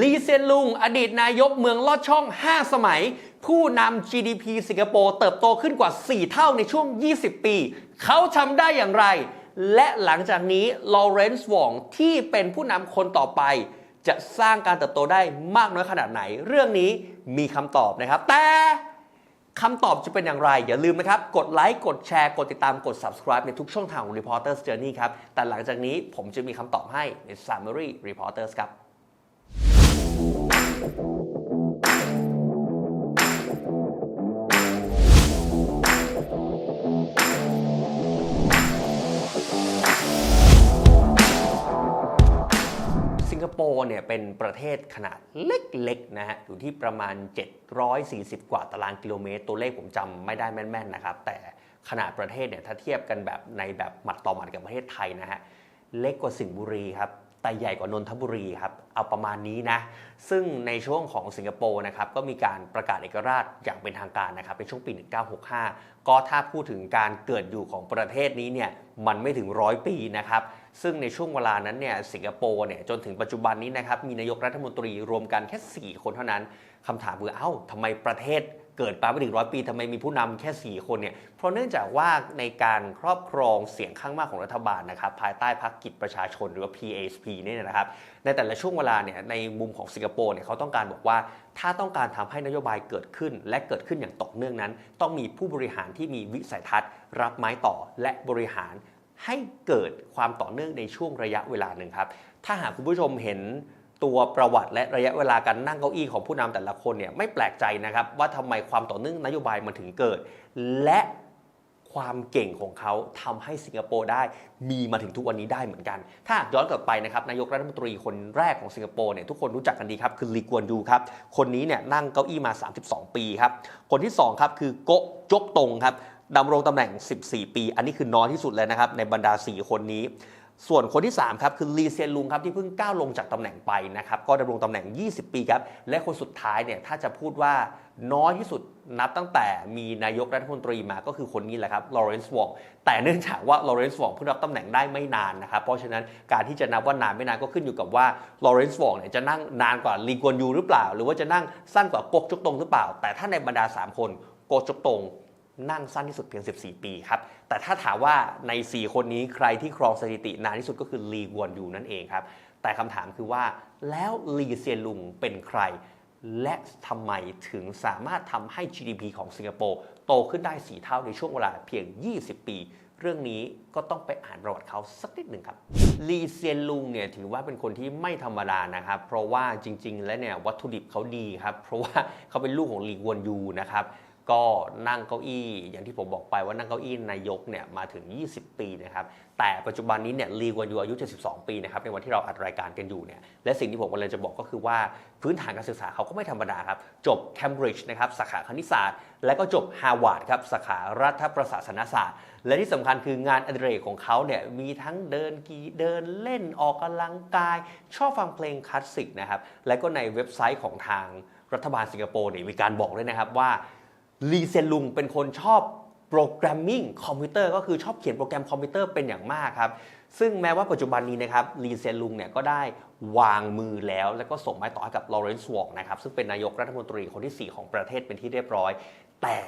ลีเซียนลุง อดีตนายกเมืองลอดช่อง 5 สมัย ผู้นำ GDP สิงคโปร์เติบโตขึ้นกว่า 4 เท่าในช่วง 20 ปี เขาทำได้อย่างไร และหลังจากนี้ลอเรนซ์วองที่เป็นผู้นำคนต่อไป จะสร้างการเติบโตได้มากน้อยขนาดไหน เรื่องนี้มีคำตอบนะครับ แต่คำตอบจะเป็นอย่างไร อย่าลืมนะครับ กดไลค์กดแชร์ กดติดตามกด subscribe ในทุกช่องทางของ Reporters Journey ครับ แต่หลังจากนี้ผมจะมีคำตอบให้ใน Summary Reporters ครับ สิงคโปร์เนี่ยเป็นประเทศขนาดเล็กๆนะฮะอยู่ที่ประมาณ 740 กว่าตารางกิโลเมตร ตัวเลขผมจำไม่ได้แม่นๆนะครับ แต่ขนาดประเทศเนี่ยถ้าเทียบกันแบบในแบบหมัดต่อหมัดกับประเทศไทยนะฮะ เล็กกว่าสิงห์บุรีครับ แต่ใหญ่กว่านนทบุรีครับเอาประมาณนี้นะซึ่งในช่วงของสิงคโปร์นะครับก็มีการประกาศเอกราชอย่างเป็นทางการนะครับในช่วงปี 1965 ก็ถ้าพูดถึงการเกิดอยู่ของประเทศนี้เนี่ยมันไม่ถึงร้อยปีนะครับซึ่งในช่วงเวลานั้นเนี่ยสิงคโปร์เนี่ยจนถึงปัจจุบันนี้นะครับมีนายกรัฐมนตรีรวมกันแค่ 4 คนเท่านั้นคำถามคือเอ้าทำไมประเทศ เกิดมาไม่ถึงร้อยปีทำไมมีผู้นำแค่ 4 คนเนี่ย เพราะเนื่องจากว่าในการครอบครองเสียงข้างมากของรัฐบาลนะครับ ภายใต้พรรคกิจประชาชนหรือว่า PASP เนี่ยนะครับ ในแต่ละช่วงเวลาเนี่ยในมุมของสิงคโปร์เนี่ยเขาต้องการบอกว่า ถ้าต้องการทำให้นโยบายเกิดขึ้น และเกิดขึ้นอย่างต่อเนื่องนั้น ต้องมีผู้บริหารที่มีวิสัยทัศน์ รับไม้ต่อและบริหารให้เกิดความต่อเนื่องในช่วงระยะเวลาหนึ่งครับ ถ้าหากคุณผู้ชมเห็น ตัวประวัติและระยะเวลาการนั่งเก้าอี้ของผู้นำแต่ละคนเนี่ยไม่แปลกใจนะครับว่าทำไมความต่อเนื่องนโยบายมันถึงเกิด และความเก่งของเขาทำให้สิงคโปร์ได้มีมาถึงทุกวันนี้ได้เหมือนกัน ถ้าย้อนกลับไปนะครับนายกรัฐมนตรีคนแรกของสิงคโปร์เนี่ยทุกคนรู้จักกันดีครับคือลีกวนยูครับคนนี้เนี่ยนั่งเก้าอี้มา 32 ปีครับคนที่สองครับคือโกะจกตงครับดำรงตำแหน่ง 14 ปี อันนี้คือน้อยที่สุดเลยนะครับในบรรดา 4 คนนี้ ส่วนคนที่ 3 ครับ คือลีเซียนลุงครับ ที่เพิ่งก้าวลงจากตำแหน่งไปนะครับ ก็ดำรงตำแหน่ง 20 ปีครับ และคนสุดท้ายเนี่ยถ้าจะพูดว่าน้อยที่สุดนับตั้งแต่มีนายกรัฐมนตรีมาก็คือคนนี้แหละครับลอเรนซ์วองแต่เนื่องจากว่าลอเรนซ์วองเพิ่งรับตำแหน่งได้ไม่นานนะครับ เพราะฉะนั้นการที่จะนับว่านานไม่นานก็ขึ้นอยู่กับว่าลอเรนซ์วองเนี่ยจะนั่งนานกว่าลีกวนยูหรือเปล่า หรือว่าจะนั่งสั้นกว่ากกจกตงหรือเปล่า แต่ถ้าในบรรดา 3 คนกกจกตง นั่งสั้นที่สุดเพียง 14 ปีครับ แต่ถ้าถามว่าใน 4 คนนี้ใครที่ครองสถิตินานที่สุดก็คือลีกวนยูนั่นเองครับ แต่คำถามคือว่าแล้วลีเซียนลุงเป็นใคร และทำไมถึงสามารถทำให้ GDP ของสิงคโปร์โตขึ้นได้4เท่าในช่วงเวลาเพียง 20 ปี เรื่องนี้ก็ต้องไปอ่านประวัติเขาสักนิดหนึ่งครับ ลีเซียนลุงเนี่ยถือว่าเป็นคนที่ไม่ธรรมดานะครับ เพราะว่าจริง ๆ แล้วเนี่ยวัตถุดิบเขาดีครับ เพราะว่าเขาเป็นลูกของลีกวนยูนะครับ ก็นั่งเก้าอี้ อย่างที่ผมบอกไปว่านั่งเก้าอี้นายกเนี่ยมาถึง 20 ปีนะครับแต่ปัจจุบันนี้เนี่ยลีกวนยูอายุ 72 ปีนะครับในวันที่เราอัดรายการกันอยู่เนี่ยและสิ่งที่ผมกำลังจะบอกก็คือว่าพื้นฐานการศึกษาเขาก็ไม่ธรรมดาครับ จบ Cambridge นะครับสาขาคณิตศาสตร์ และก็จบ Harvard ครับสาขารัฐประศาสนศาสตร์ และที่สำคัญคืองานอดิเรกของเขาเนี่ยมีทั้งเดินกีเดินเล่นออกกำลังกาย ชอบฟังเพลงคลาสสิกนะครับและก็ในเว็บไซต์ของทางรัฐบาลสิงคโปร์เนี่ยมีการบอกเลยนะครับว่า ลีเซนลุงเป็นคนชอบโปรแกรมมิ่งคอมพิวเตอร์ก็คือชอบเขียนโปรแกรมคอมพิวเตอร์เป็นอย่างมากครับ ซึ่งแม้ว่าปัจจุบันนี้นะครับลีเซนลุงเนี่ยก็ได้วางมือแล้ว แล้วก็ส่งไม้ต่อให้กับลอเรนซ์วองนะครับซึ่งเป็นนายกรัฐมนตรีคนที่ 4 ของประเทศเป็นที่เรียบร้อย แต่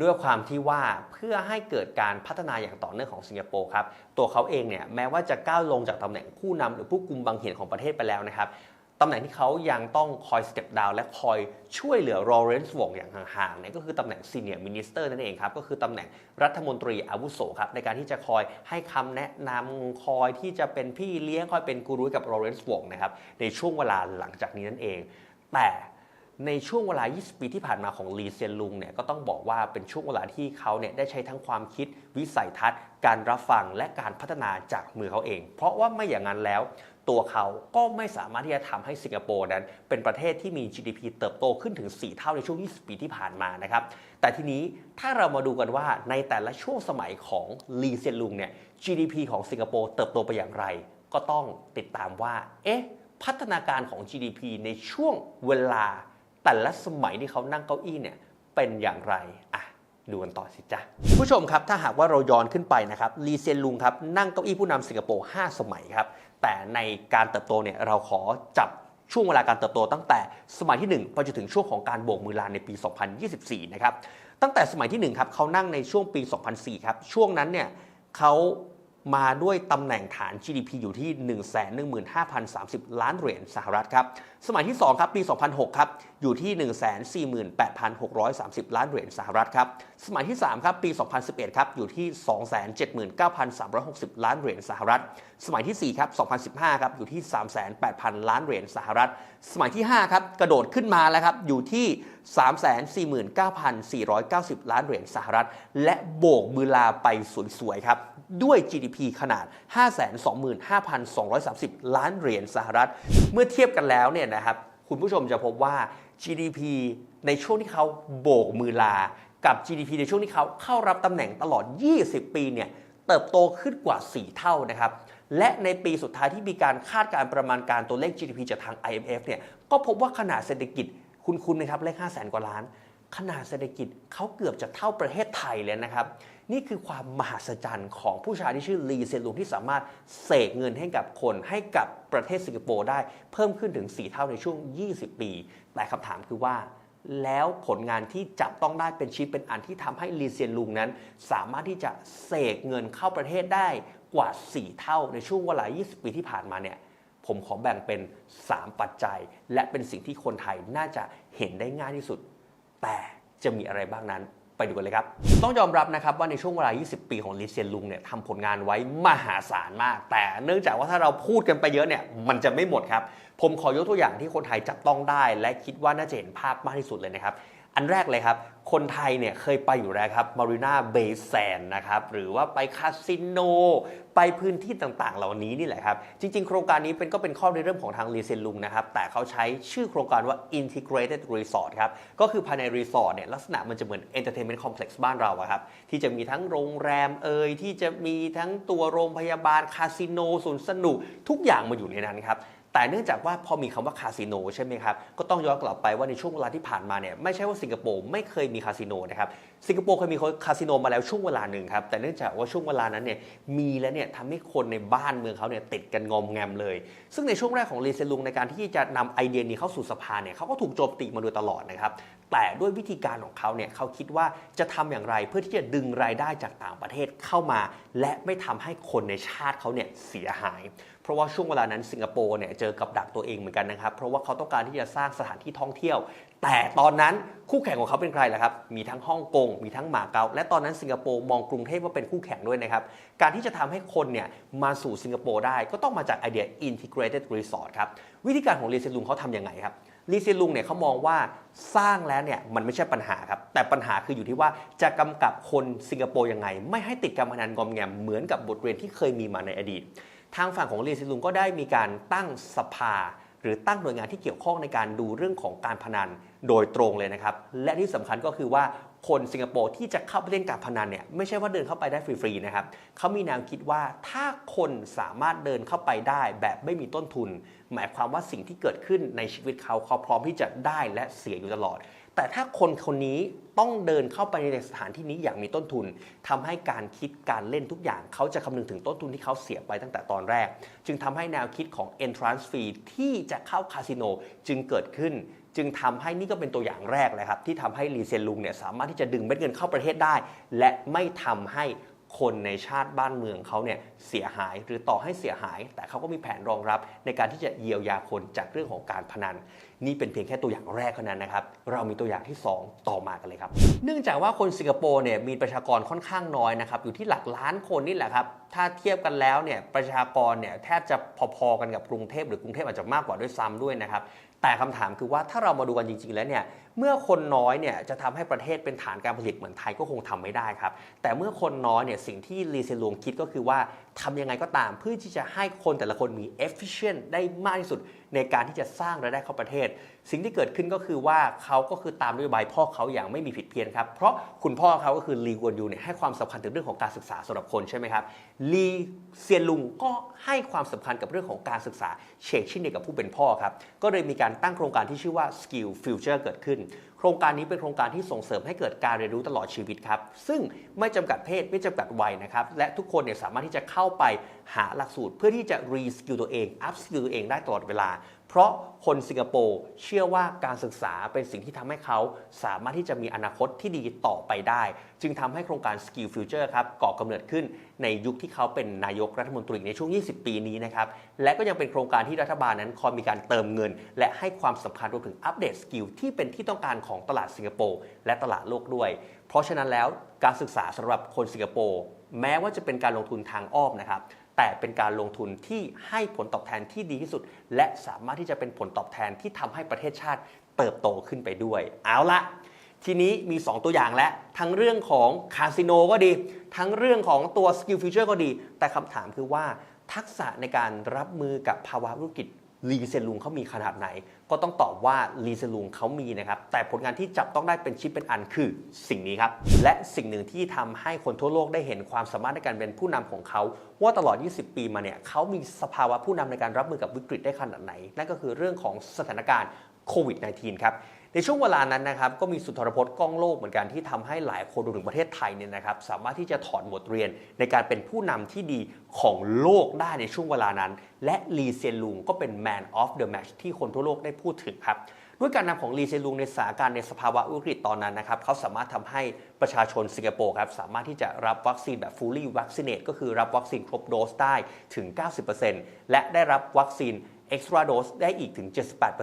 ด้วยความที่ว่าเพื่อให้เกิดการพัฒนาอย่างต่อเนื่องของสิงคโปร์ครับตัวเขาเองเนี่ยแม้ว่าจะก้าวลงจากตำแหน่งผู้นำหรือผู้กุมบางเหียนของประเทศไปแล้วนะครับ ตำแหน่งที่เขายังต้องคอยสเต็ปดาวและคอยช่วยเหลือลอเรนซ์วงอย่างห่างๆเนี่ยก็คือตำแหน่งซีเนียร์มินิสเตอร์นั่นเองครับก็คือตำแหน่งรัฐมนตรีอาวุโสครับในการที่จะคอยให้คำแนะนำคอยที่จะเป็นพี่เลี้ยงคอยเป็นกูรู้กับลอเรนซ์วงนะครับในช่วงเวลาหลังจากนี้นั่นเอง แต่ในช่วงเวลา 20 ปีที่ผ่านมาของลีเซียนลุงเนี่ยก็ต้องบอกว่าเป็นช่วงเวลาที่เขาเนี่ยได้ใช้ทั้งความคิดวิสัยทัศน์ การรับฟังและการพัฒนาจากมือเขาเอง เพราะว่าไม่อย่างนั้นแล้ว ตัวเขาก็ไม่สามารถที่จะทำให้สิงคโปร์นั้น เป็นประเทศที่มี GDP เติบโตขึ้นถึง 4 เท่าในช่วง 20 ปีที่ผ่านมานะครับ แต่ทีนี้ถ้าเรามาดูกันว่าในแต่ละช่วงสมัยของลีเซียนลุงเนี่ย GDP ของสิงคโปร์เติบโตไปอย่างไร ก็ต้องติดตามว่า เอ๊ะ พัฒนาการของ GDP ในช่วงเวลาแต่ละสมัยที่เขานั่งเก้าอี้เนี่ยเป็นอย่างไรอะดูกันต่อสิจ๊ะผู้ชมครับถ้าหากว่าเราย้อนขึ้นไปนะครับลีเซียนลุงครับนั่งเก้าอี้ผู้นำสิงคโปร์5สมัยครับ แต่ในการเติบโตเนี่ยเราขอจับช่วงเวลาการเติบโตตั้งแต่สมัยที่ 1 ไปจนถึงช่วงของการโบกมือลาในปี 2024 นะครับ ตั้งแต่สมัยที่ 1 ครับเขานั่งในช่วงปี 2004 ครับ ช่วงนั้นเนี่ยเขา มาด้วยตำแหน่งฐาน GDP อยู่ที่ 115,030 ล้านเหรียญสหรัฐครับ สมัยที่ 2 ครับปี 2006 ครับ อยู่ที่ 148,630 ล้านเหรียญสหรัฐครับ สมัยที่ 3 ครับปี 2011 ครับ อยู่ที่ 279,360 ล้านเหรียญสหรัฐ สมัยที่ 4 ครับ 2015 ครับ อยู่ที่ 38,000 ล้านเหรียญสหรัฐสมัยที่ 5 ครับ กระโดดขึ้นมาแล้วครับ อยู่ที่ 349,490 ล้านเหรียญสหรัฐ และโบกมือลาไปสวย ๆ ครับ ด้วย GDP ขนาด 525,230 ล้านเหรียญสหรัฐ เมื่อเทียบกันแล้วเนี่ยนะครับ คุณผู้ชมจะพบว่า GDP ในช่วงที่เขาโบกมือลา กับ GDP ในช่วงที่เขาเข้ารับตำแหน่งตลอด 20 ปีเนี่ยเติบโตขึ้นกว่า 4 เท่านะครับ และในปีสุดท้ายที่มีการคาดการประมาณการตัวเลข GDP จากทาง IMF เนี่ยก็พบว่าขนาดเศรษฐกิจคุณคุณนะครับเลข 5 0 0แสนกว่าล้าน ขนาดเศรษฐกิจเขาเกือบจะเท่าประเทศไทยเลยนะครับ นี่คือความมหัศจรรย์ของผู้ชายที่ชื่อลีเซยนลุงที่สามารถเสกเงินให้กับคนให้กับประเทศสิงคโปร์ได้เพิ่มขึ้นถึง 4 เท่าในช่วง 20 ปี แต่คำถามคือว่าแล้วผลงานที่จับต้องได้เป็นชิ้นเป็นอันที่ทำให้ลีเซียนลุงนั้น สามารถที่จะเสกเงินเข้าประเทศได้ กว่า 4 เท่าในช่วงเวลา 20 ปีที่ผ่านมาเนี่ยผมขอแบ่งเป็น 3 ปัจจัย และเป็นสิ่งที่คนไทยน่าจะเห็นได้ง่ายที่สุด แต่จะมีอะไรบ้างนั้นไปดูกันเลยครับ ต้องยอมรับนะครับว่าในช่วงเวลา 20 ปีของลิเซียนลุงเนี่ยทำผลงานไว้มหาศาลมาก แต่เนื่องจากว่าถ้าเราพูดกันไปเยอะเนี่ยมันจะไม่หมดครับ ผมขอยกตัวอย่างที่คนไทยจับต้องได้ และคิดว่าน่าจะเห็นภาพมากที่สุดเลยนะครับ อันแรกเลยครับ คนไทยเนี่ยเคยไปอยู่แล้วครับมารีนาเบย์แซนนะครับหรือว่าไปคาสิโน ไปพื้นที่ต่างๆ เหล่านี้นี่แหละครับ จริง ๆ โครงการนี้เป็นก็เป็นข้อในเรื่องของทางรีเซนลุงนะครับ แต่เขาใช้ชื่อโครงการว่า integrated resort ครับ ก็คือภายในรีสอร์ทเนี่ยลักษณะมันจะเหมือน entertainment complex บ้านเราครับ ที่จะมีทั้งโรงแรมเอ่ยที่จะมีทั้งตัวโรงพยาบาลคาสิโนสวนสนุกทุกอย่างมาอยู่ในนั้นครับ แต่เนื่องจากว่าพอมีคำว่าคาสิโนใช่ไหมครับ ก็ต้องย้อนกลับไปว่าในช่วงเวลาที่ผ่านมาเนี่ยไม่ใช่ว่าสิงคโปร์ไม่เคยมีคาสิโนนะครับ สิงคโปร์เคยมีคาสิโนมาแล้วช่วงเวลาหนึ่งครับ แต่เนื่องจากว่าช่วงเวลานั้นเนี่ยมีแล้วเนี่ยทำให้คนในบ้านเมืองเขาเนี่ยติดกันงอมแงมเลย ซึ่งในช่วงแรกของลีเซลุงในการที่จะนำไอเดียนี้เข้าสู่สภาเนี่ยเขาก็ถูกโจมตีมาโดยตลอดนะครับ แต่ด้วยวิธีการของเขาเนี่ยเขาคิดว่าจะทำอย่างไรเพื่อที่จะดึงรายได้จากต่างประเทศเข้ามา และไม่ทำให้คนในชาติเขาเนี่ยเสียหาย เพราะว่าช่วงเวลานั้นสิงคโปร์เนี่ยเจอกับดักตัวเองเหมือนกันนะครับ เพราะว่าเขาต้องการที่จะสร้างสถานที่ท่องเที่ยว แต่ตอนนั้นคู่แข่งของเขาเป็นใครล่ะครับ มีทั้งฮ่องกง มีทั้งหมาเก๊า และตอนนั้นสิงคโปร์มองกรุงเทพว่าเป็นคู่แข่งด้วยนะครับ การที่จะทำให้คนเนี่ยมาสู่สิงคโปร์ได้ก็ต้องมาจากไอเดีย integrated resort ครับ วิธีการของเรียเซลุงเขาทำยังไงครับ ลีเซียลุงเนี่ยเขามองว่าสร้างแล้วเนี่ยมันไม่ใช่ปัญหาครับ แต่ปัญหาคืออยู่ที่ว่าจะกำกับคนสิงคโปร์ยังไง ไม่ให้ติดการพนันงอมแงมเหมือนกับบทเรียนที่เคยมีมาในอดีต ทางฝั่งของลีเซียลุงก็ได้มีการตั้งสภา หรือตั้งหน่วยงานที่เกี่ยวข้องในการดูเรื่องของการพนันโดยตรงเลยนะครับ และที่สำคัญก็คือว่า คนสิงคโปร์ที่จะเข้าไปเล่นการพนันเนี่ยไม่ใช่ว่าเดินเข้าไปได้ฟรีๆนะครับเขามีแนวคิดว่าถ้าคนสามารถเดินเข้าไปได้แบบไม่มีต้นทุน หมายความว่าสิ่งที่เกิดขึ้นในชีวิตเขาเขาพร้อมที่จะได้และเสียอยู่ตลอด แต่ถ้าคนคนนี้ต้องเดินเข้าไปในสถานที่นี้อย่างมีต้นทุนทำให้การคิดการเล่นทุกอย่างเขาจะคำนึงถึงต้นทุนที่เขาเสียไปตั้งแต่ตอนแรก จึงทำให้แนวคิดของ entrance fee ที่จะเข้าคาสิโนจึงเกิดขึ้น จึงทำให้นี่ก็เป็นตัวอย่างแรกเลยครับที่ทำให้ลีเซียนลุงเนี่ยสามารถที่จะดึงเม็ดเงินเข้าประเทศได้ และไม่ทำให้คนในชาติบ้านเมืองเขาเนี่ยเสียหายหรือต่อให้เสียหาย แต่เขาก็มีแผนรองรับในการที่จะเยียวยาคนจากเรื่องของการพนัน นี่เป็นเพียงแค่ตัวอย่างแรกเท่านั้นนะครับ เรามีตัวอย่างที่ 2 ต่อมากันเลยครับ เนื่องจากว่าคนสิงคโปร์เนี่ยมีประชากรค่อนข้างน้อยนะครับอยู่ที่หลักล้านคนนี่แหละครับ ถ้าเทียบกันแล้วเนี่ยประชากรเนี่ยแทบจะพอๆกันกับกรุงเทพหรือกรุงเทพอาจจะมากกว่าด้วยซ้ำด้วยนะครับ แต่คำถามคือว่าถ้าเรามาดูกันจริง ๆ แล้วเนี่ยเมื่อคนน้อยเนี่ยจะทำให้ประเทศเป็นฐานการผลิตเหมือนไทยก็คงทำไม่ได้ครับ แต่เมื่อคนน้อยเนี่ยสิ่งที่ลีเซลวงคิดก็คือว่า ทำยังไงก็ตามเพื่อที่จะให้คนแต่ละคนมี efficient ได้มากที่สุดในการที่จะสร้างรายได้เข้าประเทศ สิ่งที่เกิดขึ้นก็คือว่าเขาก็คือตามนโยบายพ่อเขาอย่างไม่มีผิดเพี้ยนครับ เพราะคุณพ่อเขาก็คือลีกวนยูเนี่ยให้ความสำคัญถึงเรื่องของการศึกษาสำหรับคนใช่ไหมครับลีเซียนลุงก็ให้ความสำคัญกับเรื่องของการศึกษาเชกช่นเดียกับผู้เป็นพ่อครับก็เลยมีการตั้งโครงการที่ชื่อว่า Skill Future เกิดขึ้น โครงการนี้เป็นโครงการที่ส่งเสริมให้เกิดการเรียนรู้ตลอดชีวิตครับ ซึ่งไม่จำกัดเพศไม่จำกัดวัยนะครับ และทุกคนเนี่ยสามารถที่จะเข้าไปหาหลักสูตร เพื่อที่จะรีสกิลตัวเอง อัพสกิลตัวเองได้ตลอดเวลา เพราะคนสิงคโปร์เชื่อว่าการศึกษาเป็นสิ่งที่ทำให้เขาสามารถที่จะมีอนาคตที่ดีต่อไปได้ จึงทำให้โครงการ Skill Future ครับก่อกำเนิดขึ้นในยุคที่เขาเป็นนายกรัฐมนตรีในช่วง 20 ปีนี้นะครับ และก็ยังเป็นโครงการที่รัฐบาลนั้นคอยมีการเติมเงิน และให้ความสำคัญรวมถึงอัปเดตสกิลที่เป็นที่ต้องการของตลาดสิงคโปร์และตลาดโลกด้วย เพราะฉะนั้นแล้วการศึกษาสำหรับคนสิงคโปร์แม้ว่าจะเป็นการลงทุนทางอ้อมนะครับ แต่เป็นการลงทุนที่ให้ผลตอบแทนที่ดีที่สุด และสามารถที่จะเป็นผลตอบแทนที่ทำให้ประเทศชาติเติบโตขึ้นไปด้วย เอาละทีนี้มี 2 ตัวอย่างแล้วทั้งเรื่องของคาสิโนก็ดี ทั้งเรื่องของตัวสกิลฟิวเจอร์ก็ดี แต่คำถามคือว่าทักษะในการรับมือกับภาวะธุรกิจลีเซนลุงเขามีขนาดไหน ก็ต้องตอบว่าลีเซลุงเขามีนะครับ แต่ผลงานที่จับต้องได้เป็นชิ้นเป็นอันคือสิ่งนี้ครับ และสิ่งหนึ่งที่ทำให้คนทั่วโลกได้เห็นความสามารถในการเป็นผู้นำของเขา ว่าตลอด 20 ปีมาเนี่ยเขามีสภาวะผู้นำในการรับมือกับวิกฤตได้ขนาดไหน นั่นก็คือเรื่องของสถานการณ์โควิด -19 ครับ ในช่วงเวลานั้นนะครับก็มีสุนทรพจน์กล้องโลกเหมือนกันที่ทำให้หลายคนรวมถึงประเทศไทยเนี่ยนะครับสามารถที่จะถอดบทเรียนในการเป็นผู้นำที่ดีของโลกได้ในช่วงเวลานั้น และลีเซียนลุงก็เป็น Man of the Match ที่คนทั่วโลกได้พูดถึงครับด้วยการนำของลีเซียนลุงในสถานการณ์ในสภาวะวิกฤตตอนนั้นนะครับเขาสามารถทำให้ประชาชนสิงคโปร์ครับสามารถที่จะรับวัคซีนแบบ fully vaccinate ก็คือรับวัคซีนครบโดสได้ถึง 90%และได้รับวัคซีน extra dose ได้อีกถึง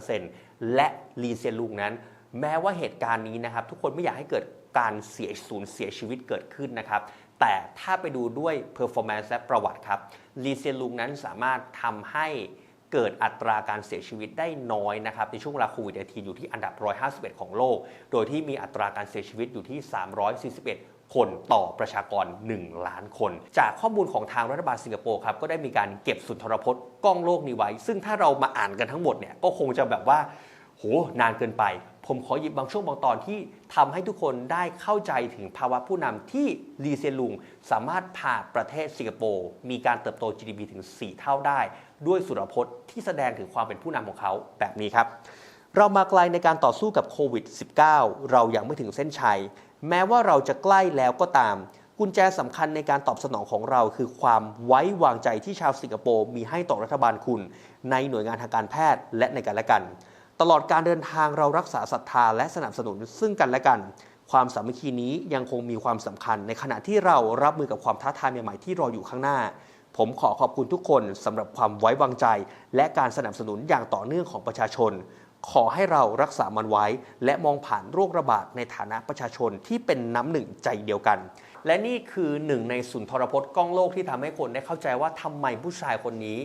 78%และลีเซียนลุงนั้น แม้ว่าเหตุการณ์นี้นะครับ ทุกคนไม่อยากให้เกิดการเสียสูญเสียชีวิตเกิดขึ้นนะครับ แต่ถ้าไปดูด้วย performance และประวัติครับลีเซียนลุงนั้นสามารถทำให้เกิดอัตราการเสียชีวิตได้น้อยนะครับในช่วงเวลาโควิด 19 อยู่ที่อันดับ 151 ของโลก โดยที่มีอัตราการเสียชีวิตอยู่ที่ 341 คนต่อประชากร 1 ล้านคน จากข้อมูลของทางรัฐบาลสิงคโปร์ครับก็ได้มีการเก็บสุนทรพจน์กล้องโลกนี้ไว้ ซึ่งถ้าเรามาอ่านกันทั้งหมดเนี่ยก็คงจะแบบว่าโหนานเกินไป ผมขอหยิบบางช่วงบางตอนที่ทำให้ทุกคนได้เข้าใจถึงภาวะผู้นำที่ลีเซียนลุง สามารถพาประเทศสิงคโปร์ มีการเติบโต GDP ถึง 4 เท่าได้ ด้วยสุรพจน์ที่แสดงถึงความเป็นผู้นำของเขาแบบนี้ครับ เรามาไกลในการต่อสู้กับโควิด -19 เรายังไม่ถึงเส้นชัย แม้ว่าเราจะใกล้แล้วก็ตาม กุญแจสำคัญในการตอบสนองของเรา คือความไว้วางใจที่ชาวสิงคโปร์มีให้ต่อรัฐบาลคุณ ในหน่วยงานทางการแพทย์และในกันและกัน ตลอดการเดินทางเรารักษาศรัทธาและสนับสนุนซึ่งกันและกัน ความสามัคคีนี้ยังคงมีความสำคัญ ในขณะที่เรารับมือกับความท้าทายใหม่ๆที่รออยู่ข้างหน้าผมขอขอบคุณทุกคนสำหรับความไว้วางใจ และการสนับสนุนอย่างต่อเนื่องของประชาชน ขอให้เรารักษามันไว้ และมองผ่านโรคระบาดในฐานะประชาชนที่เป็นน้ำหนึ่งใจเดียวกัน และนี่คือหนึ่งในสุนทรพจน์กล้องโลกที่ทำให้คนได้เข้าใจว่าทำไมผู้ชายคนนี้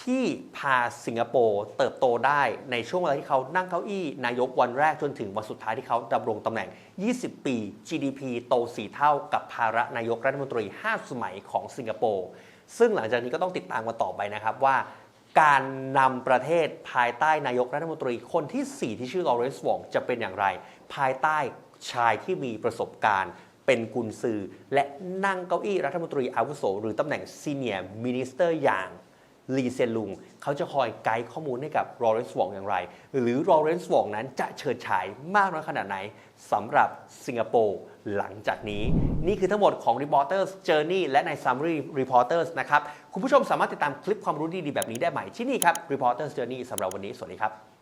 ที่พาสิงคโปร์เติบโตได้ในช่วงเวลาที่เขานั่งเก้าอี้ นายกวันแรกจนถึงวันสุดท้ายที่เขาดำรงตำแหน่ง 20 ปี GDP โต 4 เท่ากับภาระนายกรัฐมนตรี 5 สมัยของสิงคโปร์ ซึ่งหลังจากนี้ก็ต้องติดตามกันต่อไปนะครับว่า การนำประเทศภายใต้นายกรัฐมนตรีคนที่ 4 ที่ชื่อลอเรนซ์วองจะเป็นอย่างไร ภายใต้ชายที่มีประสบการณ์ เป็นกุนซือ และนั่งเก้าอี้รัฐมนตรีอาวุโส หรือตำแหน่งซีเนียร์มินิสเตอร์อย่างลีเซียนลุง เขาจะคอยไกด์ข้อมูลให้กับลอเรนซ์วองอย่างไร หรือลอเรนซ์วองนั้นจะเฉิดฉายมากน้อยขนาดไหนสำหรับสิงคโปร์หลังจากนี้ นี่คือทั้งหมดของ Reporters Journey และใน Summary Reporters นะครับ คุณผู้ชมสามารถติดตามคลิปความรู้ดีๆแบบนี้ได้ใหม่ที่นี่ครับ Reporters Journey สำหรับวันนี้ สวัสดีครับ